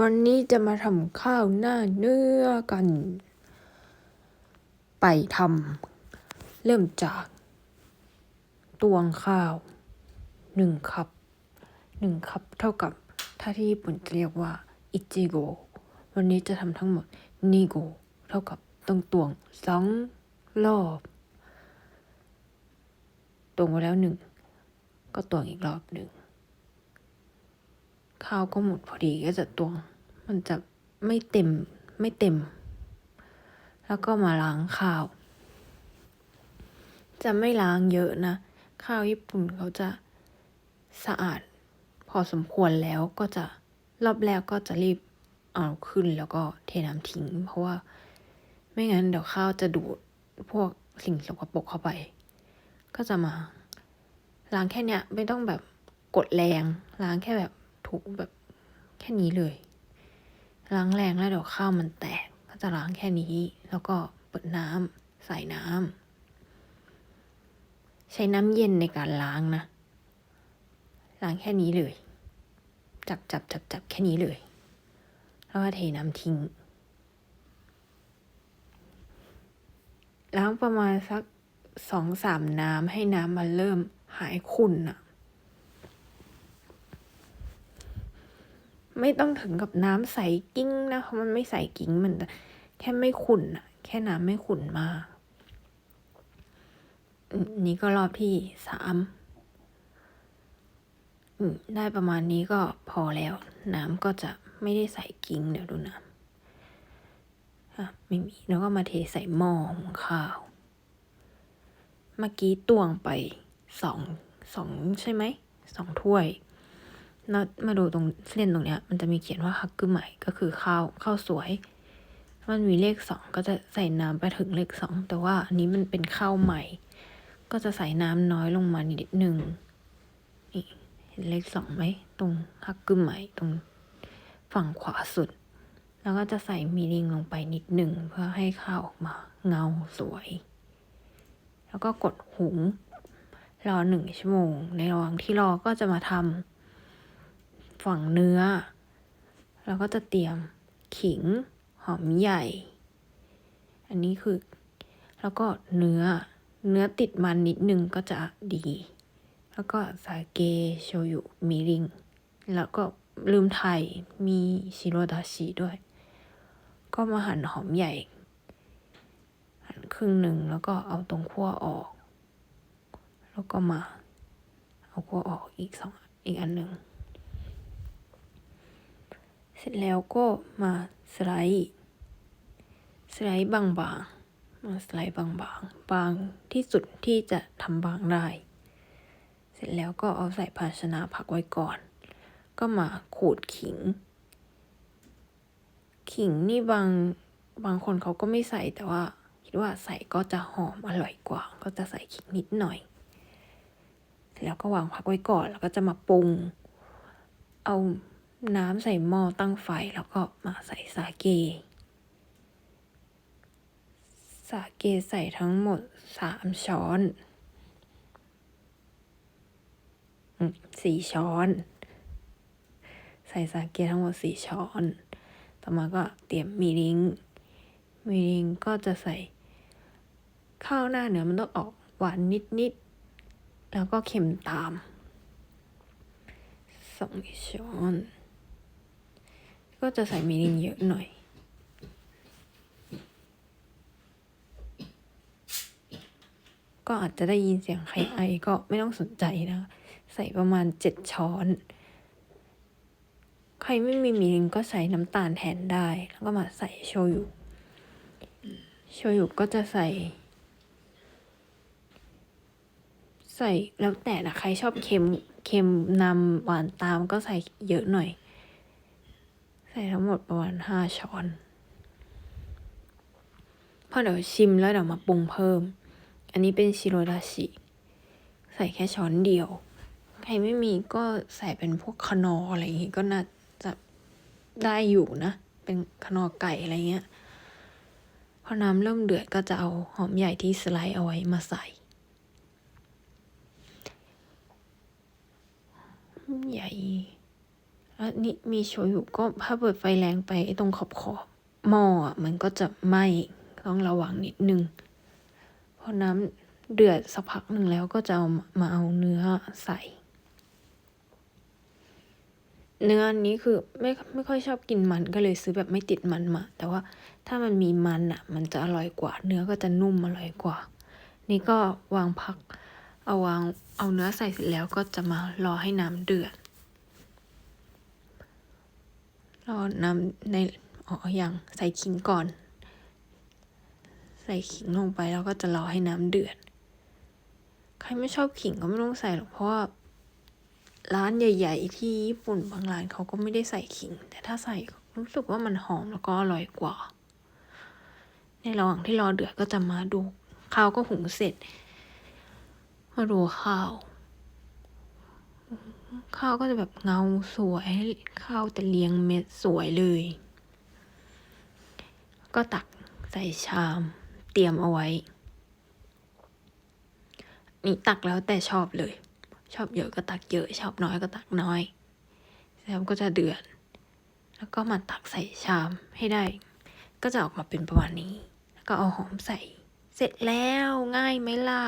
วันนี้จะมาทำข้าวหน้าเนื้อกัน ไปทำเริ่มจาก ตวงข้าวหนึ่งคัพหนึ่งคัพเท่ากับ ถ้าที่ญี่ปุ่นจะเรียกว่าอิจิโกวันนี้จะทำทั้งหมดนิโกเท่ากับต้องตวงสองรอบตวงไปแล้วหนึ่งก็ตวงอีกรอบหนึ่ง ข้าวก็หมดพอดีก็จะตวง มันจะไม่เต็มไม่เต็ม แล้วก็มาล้างข้าว จะไม่ล้างเยอะนะ ข้าวญี่ปุ่นเขาจะสะอาด พอสมควรแล้วก็จะรอบแรกก็จะรีบเอาขึ้นแล้วก็เทน้ำทิ้ง เพราะว่าไม่งั้นเดี๋ยวข้าวจะดูดพวกสิ่งสกปรกเข้าไป ก็จะมาล้างแค่เนี้ยไม่ต้องแบบกดแรงล้างแค่แบบ ถูแบบแค่นี้เลย ล้างแรงแล้วเดี๋ยวข้าวมันแตก ก็จะล้างแค่นี้ แล้วก็เปิดน้ำใส่น้ำใช้น้ำเย็นในการล้างนะ ล้างแค่นี้เลย จับจับจับจับแค่นี้เลย แล้วก็เทน้ำทิ้ง ล้างประมาณสักสองสามน้ำให้น้ำมันเริ่มหายขุ่นอะ ไม่ต้องถึงกับน้ำใสกิ้งนะเพราะมันไม่ใสกิ้งมันแค่ไม่ขุ่นอะแค่น้ำไม่ขุ่นมากนี่ก็รอบที่สามได้ประมาณนี้ก็พอแล้ว น้ำก็จะไม่ได้ใส่กิ้งเดี๋ยวดูน้ำอะไม่มีแล้วก็มาเทใส่หม้อหุงข้าว เมื่อกี้ตวงไปสองสองใช่ไหมสองถ้วย แล้วมาดูตรงเส้นตรงเนี้ย มันจะมีเขียนว่าฮักกึใหม่ก็คือข้าวข้าวสวย มันมีเลขสองก็จะใส่น้ำไปถึงเลขสองแต่ว่าอันนี้มันเป็นข้าวใหม่ ก็จะใส่น้ำน้อยลงมานิดหนึ่งนี่เห็นเลขสองไหมตรงฮักกึใหม่ตรงฝั่งขวาสุด แล้วก็จะใส่มีริงลงไปนิดหนึ่งเพื่อให้ข้าวออกมาเงาสวย แล้วก็กดหุงรอหนึ่งชั่วโมง ในระหว่างที่รอก็จะมาทำ ฝั่งเนื้อ แล้วก็จะเตรียมขิง หอมใหญ่ อันนี้คือ แล้วก็เนื้อ เนื้อติดมันนิดนึงก็จะดี แล้วก็สาเกโชยุมิริง แล้วก็ลืมไทยมีชิโรดาชิด้วย ก็มาหั่นหอมใหญ่ หั่นครึ่งหนึ่งแล้วก็เอาตรงขั้วออก แล้วก็มาเอาขั้วออกอีกสองอีกอันหนึ่ง สร็จแล้วก็มาสไลด์สไลด์บางๆ มาสไลด์บางๆ บางที่สุดที่จะทำบางได้ เสร็จแล้วก็เอาใส่ภาชนะพักไว้ก่อน ก็มาขูดขิง ขิงนี่บางบางคนเขาก็ไม่ใส่แต่ว่า คิดว่าใส่ก็จะหอมอร่อยกว่า ก็จะใส่ขิงนิดหน่อย แล้วก็วางพักไว้ก่อนแล้วก็จะมาปรุง เอา น้ำใส่หม้อตั้งไฟแล้วก็มาใส่สาเก สาเกใส่ทั้งหมดสามช้อนสี่ช้อน ใส่สาเกทั้งหมดสี่ช้อน ต่อมาก็เตรียมมีริงมีริงก็จะใส่ ข้าวหน้าเนื้อมันต้องออกหวานนิดแล้วก็เค็มตามสองช้อน ก็จะใส่มีริงเยอะหน่อย ก็อาจจะได้ยินเสียงใครไอก็ไม่ต้องสนใจนะ ใส่ประมาณเจ็ดช้อน ใครไม่มีมีริงก็ใส่น้ำตาลแทนได้ แล้วก็มาใส่โชยุ โชยุก็จะใส่ ใส่แล้วแต่นะใครชอบเค็มเค็มนำหวานตามก็ใส่เยอะหน่อย ใส่ทั้งหมดประมาณห้าช้อนพอเดี๋ยวชิมแล้วเดี๋ยวมาปรุงเพิ่ม อันนี้เป็นชิโรดาชิใส่แค่ช้อนเดียว ใครไม่มีก็ใส่เป็นพวกคนออะไรอย่างงี้ก็น่าจะได้อยู่นะ เป็นคนอไก่อะไรเงี้ย พอน้ำเริ่มเดือดก็จะเอาหอมใหญ่ที่สไลด์เอาไว้มาใส่ ใหญ่ แล้วนี่มีโชยุก็ถ้าเปิดไฟแรงไปไอ้ตรงขอบขอบหม้อมันก็จะไหม้ต้องระวังนิดนึงพอน้ำเดือดสักพักหนึ่งแล้วก็จะเอามาเอาเนื้อใส่ เนื้ออันนี้คือไม่ไม่ค่อยชอบกินมันก็เลยซื้อแบบไม่ติดมันมา แต่ว่าถ้ามันมีมันอะ มันจะอร่อยกว่า เนื้อก็จะนุ่มอร่อยกว่า นี่ก็วางพัก เอาวางเอาเนื้อใส่เสร็จแล้วก็จะมารอให้น้ำเดือด รอน้ำในอ๋ออย่างใส่ขิงก่อน ใส่ขิงลงไปแล้วก็จะรอให้น้ำเดือด ใครไม่ชอบขิงก็ไม่ต้องใส่หรอกเพราะว่าร้านใหญ่ ๆ ที่ญี่ปุ่นบางร้านเขาก็ไม่ได้ใส่ขิง แต่ถ้าใส่รู้สึกว่ามันหอมแล้วก็อร่อยกว่า ในระหว่างที่รอเดือดก็จะมาดูข้าวก็หุงเสร็จ มาดูข้าว ข้าวก็จะแบบเงาสวยข้าวแต่เรียงเม็ดสวยเลย ก็ตักใส่ชาม เตรียมเอาไว้ นี่ตักแล้วแต่ชอบเลย ชอบเยอะก็ตักเยอะชอบน้อยก็ตักน้อยแล้วก็จะเดือด แล้วก็มาตักใส่ชามให้ได้ ก็จะออกมาเป็นประมาณนี้ แล้วก็เอาหอมใส่ เสร็จแล้วง่ายไหมล่ะ